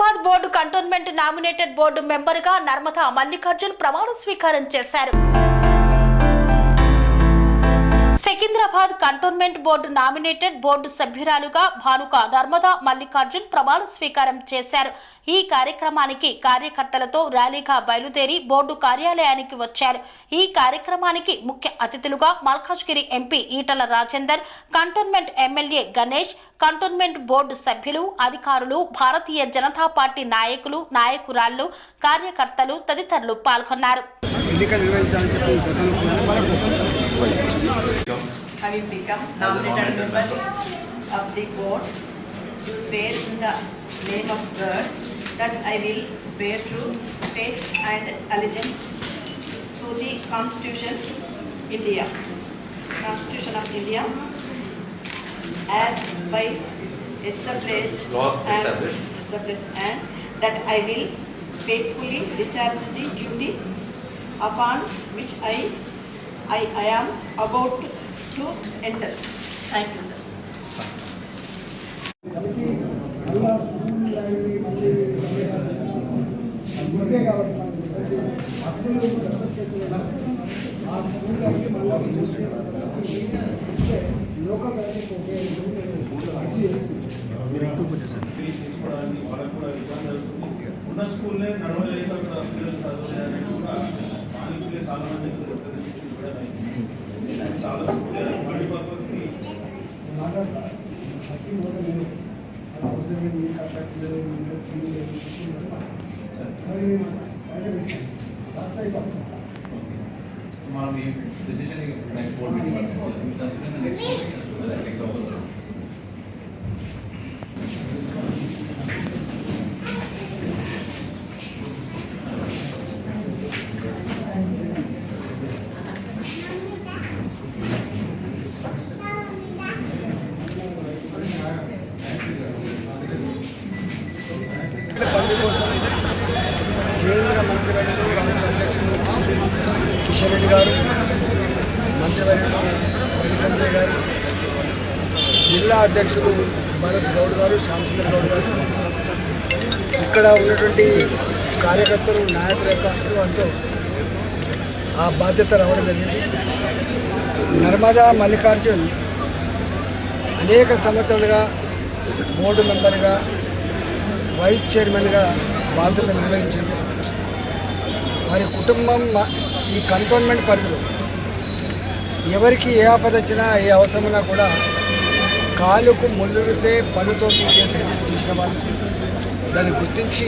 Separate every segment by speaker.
Speaker 1: Hyderabad board cantonment nominated board మెంబర్గా నర్మదా మల్లికార్జున్ ప్రమాణ స్వీకారం చేశారు. Secunderabad cantonment board nominated board సభ్యురాలుగా Bhanuka Narmada Mallikarjun ప్రమాణ స్వీకారం చేశారు. ఈ కార్యక్రమానికి కార్యకర్తలతో ర్యాలీగా బయలుదేరి బోర్డు కార్యాలయానికి వచ్చారు. ఈ కార్యక్రమానికి ముఖ్య అతిథులుగా Malkajgiri MP Etela Rajender cantonment MLA Ganesh cantonment board సభ్యులు అధికారులు భారతీయ జనతా పార్టీ నాయకులు నాయకురాళ్ళు కార్యకర్తలు తదితరులు పాల్గొన్నారు.
Speaker 2: Having become nominated member of the board, to swear in the name of God that I will bear true faith and allegiance to the Constitution India, Constitution of India, as by established,
Speaker 3: Law established.
Speaker 2: And,
Speaker 3: established
Speaker 2: and that I will faithfully discharge the duty upon which I I, I am about to enter. Thank you, sir.
Speaker 4: తీసుకోవడానికి ఉన్న స్కూల్లే నడవలేదు అక్కడ పిల్లలు కూడా చాలా మంది చాలా multi పర్పస్కి
Speaker 5: మాట్లాడతా ప్రతి ఓటర్ లేదు అది అవసరం లేదు కరెక్ట్ లేదు మరి బయట పెట్టాను పాస్ అయిపోతాం
Speaker 3: మనం ఈ
Speaker 5: decision next board meeting consider next next గారు జిల్లా అధ్యక్షులు భరత్ గౌడ్ గారు శ్యామసుందర్ గౌడ్ గారు. ఇక్కడ ఉన్నటువంటి కార్యకర్తలు నాయకుల యొక్క ఆశీర్వాదంతో ఆ బాధ్యత రావడం జరిగింది. నర్మదా మల్లికార్జున్ అనేక సంవత్సరాలుగా బోర్డు మెంబర్గా వైస్ చైర్మన్గా బాధ్యత నిర్వహించింది. వారి కుటుంబం ఈ కంటోన్మెంట్ పరిధిలో ఎవరికి ఏ ఆపద వచ్చినా ఏ అవసరమైనా కూడా కాలుకు ముళ్ళుడితే పనుతో పీకే సర్వీస్ చేసిన వాళ్ళు. దాన్ని గుర్తించి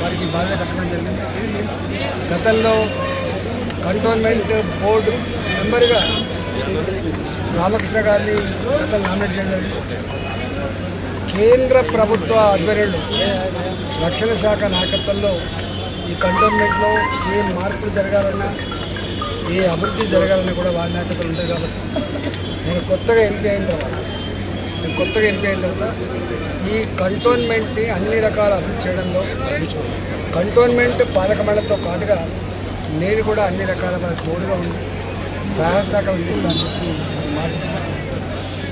Speaker 5: వారికి బాధ కట్టడం జరిగింది. గతంలో కంటోన్మెంట్ బోర్డు మెంబర్గా రామకృష్ణ గారిని గతంలో నామినేట్ చేయడం కేంద్ర ప్రభుత్వ ఆధ్వర్యంలో రక్షణ శాఖ నాయకత్వంలో ఈ కంటోన్మెంట్లో ఏ మార్పులు జరగాలన్నా ఈ అభివృద్ధి జరగాలని కూడా వారి నాయకత్వం కాబట్టి నేను కొత్తగా ఎంపీ అయిన తర్వాత నేను కొత్తగా ఎంపీ అయిన తర్వాత ఈ కంటోన్మెంట్ని అన్ని రకాల అభివృద్ధి చేయడంలో కంటోన్మెంట్ పాలక మండలితో పాటుగా నేను కూడా అన్ని రకాల వాళ్ళకి తోడుగా ఉండి సహాయ సహకారం అందిస్తానని చెప్పి మాట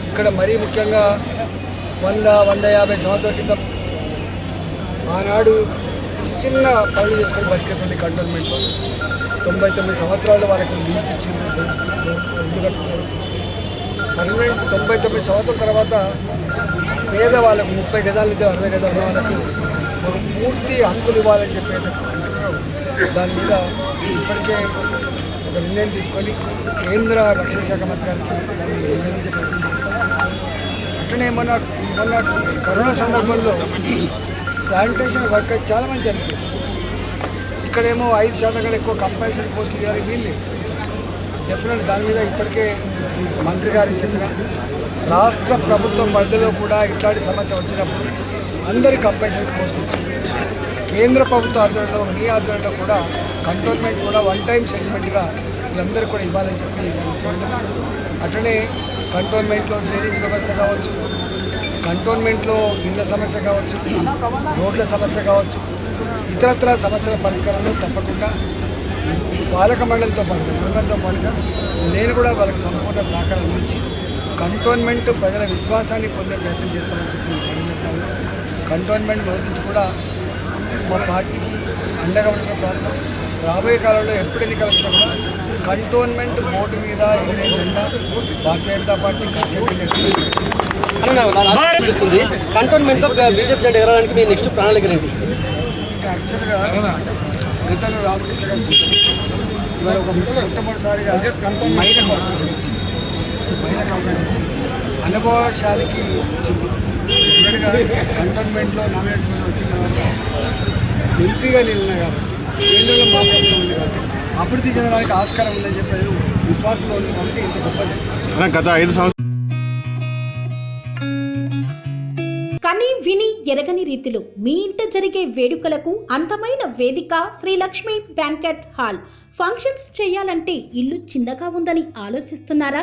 Speaker 5: ఇక్కడ మరీ ముఖ్యంగా వంద వంద యాభై సంవత్సరాల క్రితం ఆనాడు చిన్న చిన్న పనులు చేసుకొని బతికేటువంటి కంటోన్మెంట్లో తొంభై తొమ్మిది సంవత్సరాలు వాళ్ళకి లీజ్ ఇచ్చింది ఇల్లు కట్టుకున్నారు పర్మనెంట్ తొంభై తొమ్మిది సంవత్సరాల తర్వాత పేద వాళ్ళకు ముప్పై గజాల నుంచి అరవై గజాల వాళ్ళకి ఒక పూర్తి హక్కులు ఇవ్వాలని చెప్పేది దాని మీద ఇప్పటికే ఒక నిర్ణయం తీసుకొని కేంద్ర రక్షణ శాఖ మంత్రి గారికి నిర్ణయించే ప్రయత్నం చేస్తాం అట్లనే మన మన కరోనా సందర్భంలో శానిటేషన్ వర్కర్ చాలా మంది చనిపోయారు ఇక్కడేమో ఐదు శాతం కంటే ఎక్కువ కంపల్సరీ పోస్టులు ఇవ్వాలి వీళ్ళు డెఫినెట్ దాని మీద ఇప్పటికే మంత్రి గారికి చెప్పిన రాష్ట్ర ప్రభుత్వం పరిధిలో కూడా ఇట్లాంటి సమస్య వచ్చినప్పుడు అందరికీ కంపల్సరీ పోస్ట్ కేంద్ర ప్రభుత్వ ఆధ్వర్యంలో మీ ఆధ్వర్యంలో కూడా కంటోన్మెంట్ కూడా వన్ టైం సెటిల్మెంట్గా వీళ్ళందరూ కూడా ఇవ్వాలని చెప్పి అట్లనే కంటోన్మెంట్లో డ్రైనేజ్ వ్యవస్థ కావచ్చు కంటోన్మెంట్లో ఇళ్ళ సమస్య కావచ్చు రోడ్ల సమస్య కావచ్చు ఇతరత్ర సమస్యల పరిష్కారంలో తప్పకుండా పాలక మండలితో పాటుగా నిర్మాణంతో పాటుగా నేను కూడా వాళ్ళకి సంపూర్ణ సహకారం అందించి కంటోన్మెంట్ ప్రజల విశ్వాసాన్ని పొందే ప్రయత్నం చేస్తామని చెప్పి తెలియజేస్తాను కంటోన్మెంట్ మొదటి నుంచి కూడా మా పార్టీకి అండగా ఉండే ప్రాంతం రాబోయే కాలంలో ఎప్పుడు ఎన్నికలు వచ్చినా కూడా కంటోన్మెంట్ బోర్డు మీద ఎగిరే జెండా భారతీయ జనతా పార్టీ
Speaker 6: అనిపిస్తుంది కంటోన్మెంట్లో బీజేపీ జెండా ఎగరడానికి మీ నెక్స్ట్ ప్రణాళిక
Speaker 5: ఇంకా యాక్చువల్గా గతంలో రామకృష్ణ గారు ఇవాళ ఒక మొట్టమొదటిసారిగా మహిళకు అవకాశం వచ్చింది. అవకాశం వచ్చింది. అనుభవశాలికి వచ్చింది. కంటోన్మెంట్లో నామినేట్ వచ్చిన తర్వాత ఎంపీగా ఉన్నా కాబట్టి కేంద్రంలో అభివృద్ధి చెందడానికి ఆస్కారం ఉందని చెప్పి విశ్వాసంలో ఉంది కాబట్టి ఇంత గొప్పది
Speaker 4: గత ఐదు సంవత్సరాలు
Speaker 1: కని విని ఎరగని రీతిలో మీ ఇంట జరిగే వేడుకలకు అందమైన వేదిక Shri Lakshmi banquet hall. Functions చేయాలంటే ఇల్లు చిన్నగా ఉందని ఆలోచిస్తున్నారా?